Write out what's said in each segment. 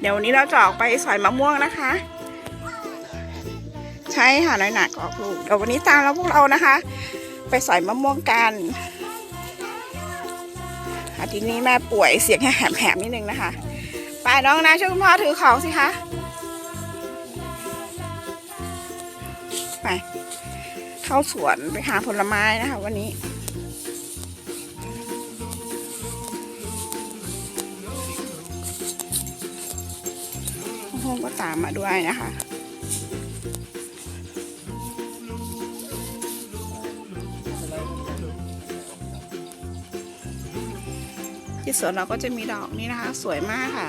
เดี๋ยววันนี้เราจะออกไปสอยมะม่วงนะคะ ใช่ค่ะน้อยหนักออกลูกเดี๋ยววันนี้ตามเราพวกเรานะคะ ไปสอยมะม่วงกันอาทีนี้แม่ป่วยเสียงแหบๆนิดนึงนะคะไปน้องนะช่วยคุณพ่อถือของสิคะไปเข้าสวนไปหาผลไม้นะคะ วันนี้ ด้วยนะคะ ที่สวนเราก็จะมีดอกนี้นะคะ สวยมากค่ะ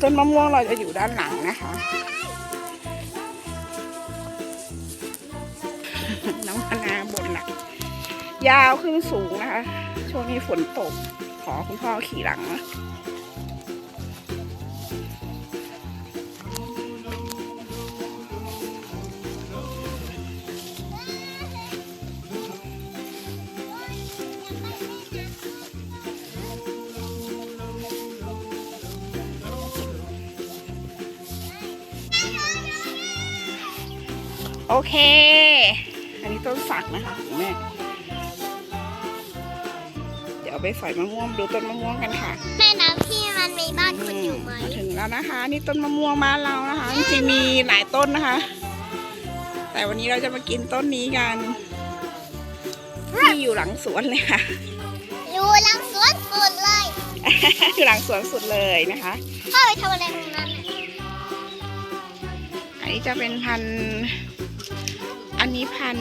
ต้นมะม่วงเราจะอยู่ด้านหลังนะคะ น้องพนาบนหนัก ยาวขึ้นสูงนะคะ ช่วงนี้ฝนตก ขอคุณพ่อขี่หลังนะโอเค ต้นสักนะคะคุณแม่เดี๋ยวไปสอยมะม่วงดูต้นมะม่วงกันค่ะแม่น้ำที่มันมีบ้านคนอยู่ไหมมาถึงแล้วนะคะ นี่ต้นมะม่วงบ้านเรานะคะจริงๆมีหลายต้นนะคะ แต่วันนี้เราจะมากินต้นนี้กันที่อยู่หลังสวนเลยค่ะอยู่หลังสวนสุดเลยอยู่หลังสวนสุดเลยนะคะพ่อไปทำอะไรตรงนั้นน่ะอันนี้จะเป็นพันธุ์ อันนี้พัน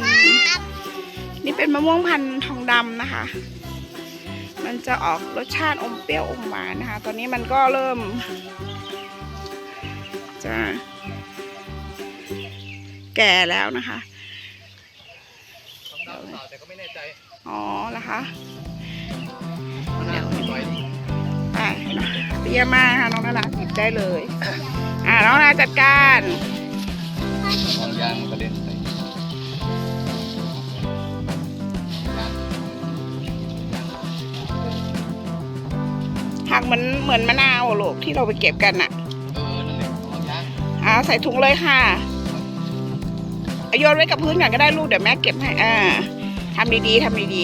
นี่เป็นมะม่วงพันธุ์ทองดำนะคะ มันจะออกรสชาติอมเปรี้ยวอมหวานนะคะ ตอนนี้มันก็เริ่ม จะแก่แล้วนะคะแต่ก็ไม่แน่ใจ อ๋อเหรอคะไปเตี้ยมากค่ะน้องนาราหยิบได้เลย อ่าน้องนาราจัดการ หักเหมือนเหมือนมะนาวอะลูกที่เราไปเก็บกันน่ะเออนั่นแหละมองยางอ่าใส่ถุงเลยค่ะเอาโยนไว้กับพื้นก่อนก็ได้ลูกเดี๋ยวแม่เก็บให้อ่าทำดีๆทำดี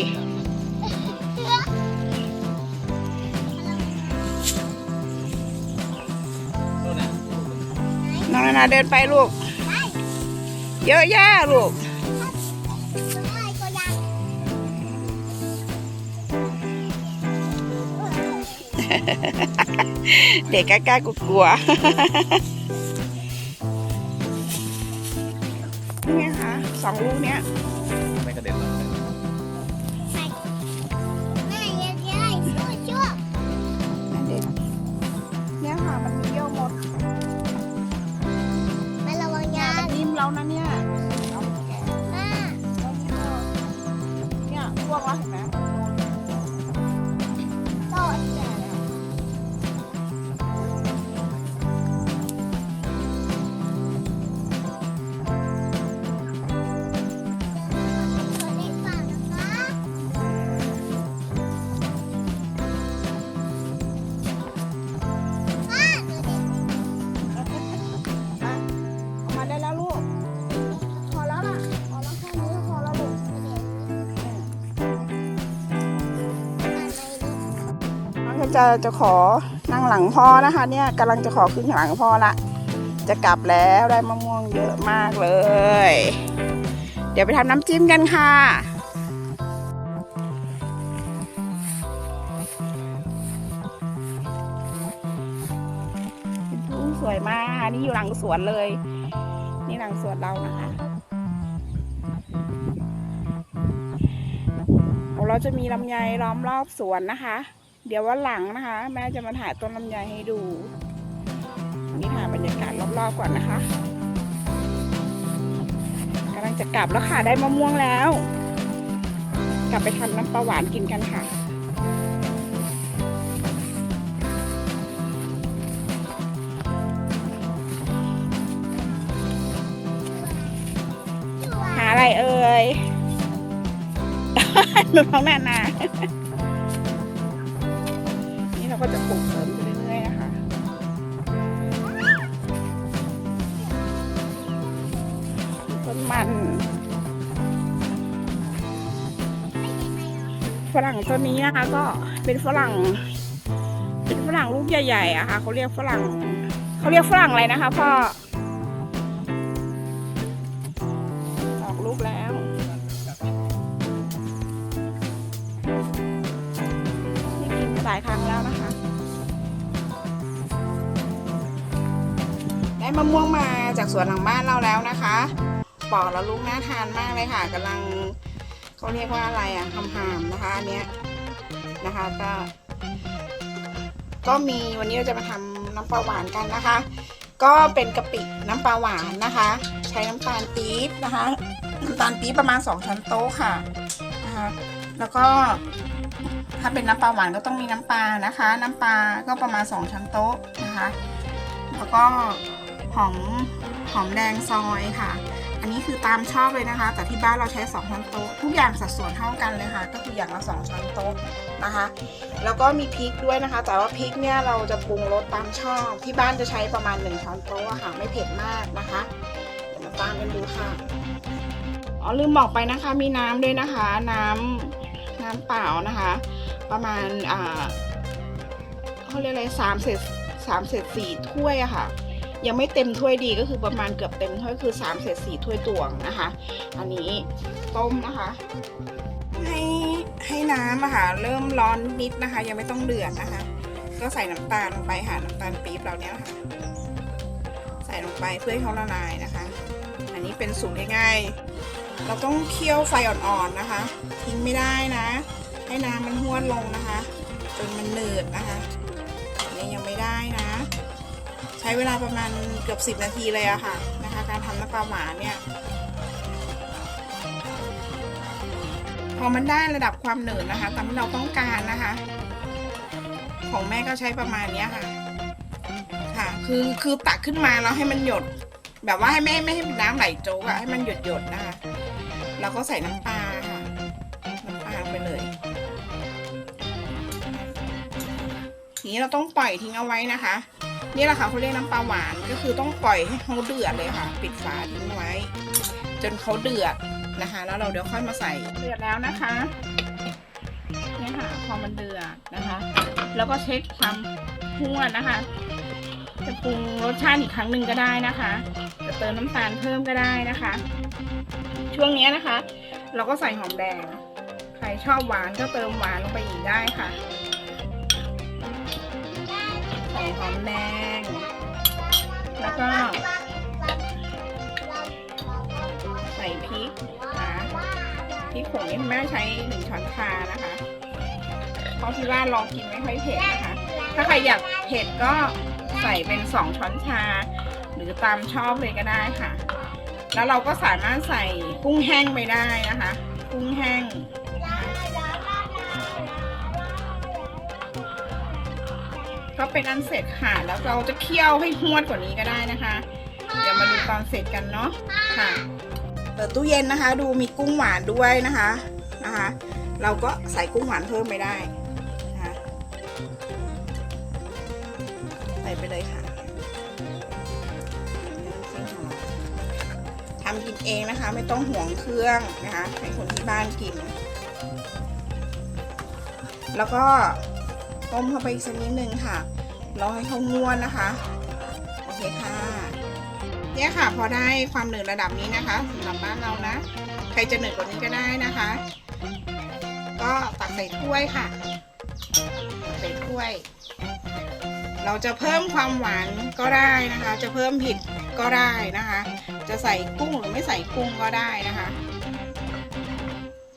นู่นน่ะๆน้องนานาเดินไปลูก เยอะแยะลูก เด็กกล้ากลัวนี่ไงคะสองลูกเนี้ย จะจะขอนั่งหลังพ่อนะคะเนี่ยกำลังจะขอขึ้นหลังพ่อละจะกลับแล้วได้มะม่วงเยอะมากเลย เดี๋ยวไปทำน้ำจิ้มกันค่ะทุ่งสวยมาก นี่อยู่หลังสวนเลย นี่หลังสวนเรานะคะเราจะมีลำไยล้อมรอบสวนนะคะ เดี๋ยววันหลังนะคะ แม่จะมาถ่ายต้นลำไยให้ดู นี่ถ่ายบรรยากาศรอบๆก่อนนะคะกำลังจะกลับแล้วค่ะได้มะม่วงแล้ว กลับไปทำน้ำปลาหวานกินกันค่ะหาอะไรเอ่ยหนุนของนานานี่เรา ก็จะปลูกเสริมไปเรื่อยๆนะคะต้นมันฝรั่งต้นนี้นะคะก็เป็นฝรั่ง เป็นฝรั่งลูกใหญ่ๆอะค่ะเขาเรียกฝรั่งเขาเรียกฝรั่งอะไรนะคะพ่อ มะม่วงมาจากสวนหลังบ้านเราแล้วนะคะปอกแล้วลูกน่าทานมากเลยค่ะกำลังเขาเรียกว่าอะไรอะหำๆนะคะอันเนี้ยนะคะก็ก็มีวันนี้เราจะมาทำน้ำปลาหวานกันนะคะ ก็เป็นกะปิน้ำปลาหวานนะคะ ใช้น้ำตาลปี๊บนะคะน้ำตาลปี๊บประมาณ 2 ช้อนโต๊ะค่ะนะคะแล้วก็ถ้าเป็นน้ำปลาหวานก็ต้องมีน้ำปลานะคะ น้ำปลาก็ประมาณ 2 ช้อนโต๊ะนะคะ แล้วก็ อมหอมแดงซอยค่ะ อันนี้คือตามชอบเลยนะคะ แต่ที่บ้านเราใช้2ช้อนโต๊ะทุกอย่างสัดส่วนเท่ากันเลยค่ะ ก็คืออย่างละ2ช้อนโต๊ะนะคะ แล้วก็มีพริกด้วยนะคะ แต่ว่าพริกเนี่ยเราจะปรุงรสตามชอบ ที่บ้านจะใช้ประมาณ1ช้อนโต๊ะค่ะไม่เผ็ดมากนะคะเดี๋ยวมาตามกันดูค่ะอ๋อลืมบอกไปนะคะมีน้ำด้วยนะคะ น้ำน้ำเปล่านะคะ ประมาณอ่าเขาเรียกอะไรสามเศษสามเศษสี่ถ้วยอะค่ะ ยังไม่เต็มถ้วยดีก็คือประมาณเกือบเต็มถ้วยคือสามเศษสี่ถ้วยตวงนะคะ อันนี้ต้มนะคะ ให้ให้น้ำอะค่ะเริ่มร้อนนิดนะคะ ยังไม่ต้องเดือดนะคะ ก็ใส่น้ำตาลลงไปค่ะน้ำตาลปี๊บเราเนี้ยค่ะใส่ลงไปเพื่อให้เขาละลายนะคะ อันนี้เป็นสูตรง่ายๆ เราต้องเคี่ยวไฟอ่อนๆนะคะ ทิ้งไม่ได้นะ ให้น้ำมันห้วนลงนะคะ จนมันหนืดนะคะอันนี้ยังไม่ได้นะ ใช้เวลาประมาณเกือบ 10 นาทีเลยอะค่ะนะคะ การทำน้ำปลาหวานเนี่ย พอมันได้ระดับความหนืดนะคะ ตามที่เราต้องการนะคะ ของแม่ก็ใช้ประมาณนี้ค่ะ ค่ะ คือคือตักขึ้นมาแล้วให้มันหยด แบบว่าให้ไม่ไม่ให้น้ำไหลโจกอะให้มันหยดหยดนะคะ แล้วก็ใส่น้ำปลา นี้เราต้องปล่อยทิ้งเอาไว้นะคะ นี่แหละค่ะเขาเรียกน้ำปลาหวานก็คือต้องปล่อยให้เขาเดือดเลยค่ะ ปิดฝาทิ้งไว้ จนเขาเดือดนะคะ แล้วเราเดี๋ยวค่อยมาใส่เดือดแล้วนะคะเนี่ยค่ะพอมันเดือดนะคะ แล้วก็เช็คความห้วนนะคะ จะปรุงรสชาติอีกครั้งหนึ่งก็ได้นะคะจะเติมน้ำตาลเพิ่มก็ได้นะคะ ช่วงนี้นะคะ เราก็ใส่หอมแดง ใครชอบหวานก็เติมหวานลงไปอีกได้ค่ะ ใส่หอมแดง แล้วก็ ใส่พริกนะพริกผงนี่แม่ใช้หนึ่งช้อนชานะคะ เพราะที่ว่าลองกินไม่ค่อยเผ็ดนะคะ ถ้าใครอยากเผ็ดก็ใส่เป็นสองช้อนชา หรือตามชอบเลยก็ได้ค่ะ แล้วเราก็สามารถใส่กุ้งแห้งไปได้นะคะ กุ้งแห้ง ก็เป็นอันเสร็จค่ะ แล้วเราจะเคี่ยวให้ห้วนกว่านี้ก็ได้นะคะ เดี๋ยวมาดูตอนเสร็จกันเนาะค่ะเปิดตู้เย็นนะคะ ดูมีกุ้งหวานด้วยนะคะนะคะ เราก็ใส่กุ้งหวานเพิ่มไปได้นะคะใส่ไปเลยค่ะทำกินเองนะคะ ไม่ต้องห่วงเครื่องนะคะให้คนที่บ้านกิน แล้วก็ ต้มเข้าไปอีกสักนิดนึงค่ะรอให้เขางวนนะคะ โอเคค่ะเนี่ยค่ะ พอได้ความหนืดระดับนี้นะคะสำหรับบ้านเรานะ ใครจะหนืดกว่านี้ก็ได้นะคะ ก็ตักใส่ถ้วยค่ะใส่ถ้วย เราจะเพิ่มความหวานก็ได้นะคะ จะเพิ่มผิดก็ได้นะคะ จะใส่กุ้งหรือไม่ใส่กุ้งก็ได้นะคะ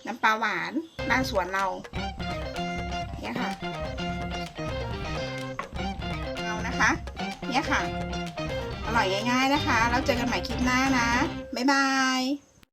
น้ำปลาหวานหน้าสวนเราเนี่ยค่ะ นะคะ เนี่ยค่ะ อร่อยง่ายๆนะคะ แล้วเจอกันใหม่คลิปหน้านะ บ๊ายบาย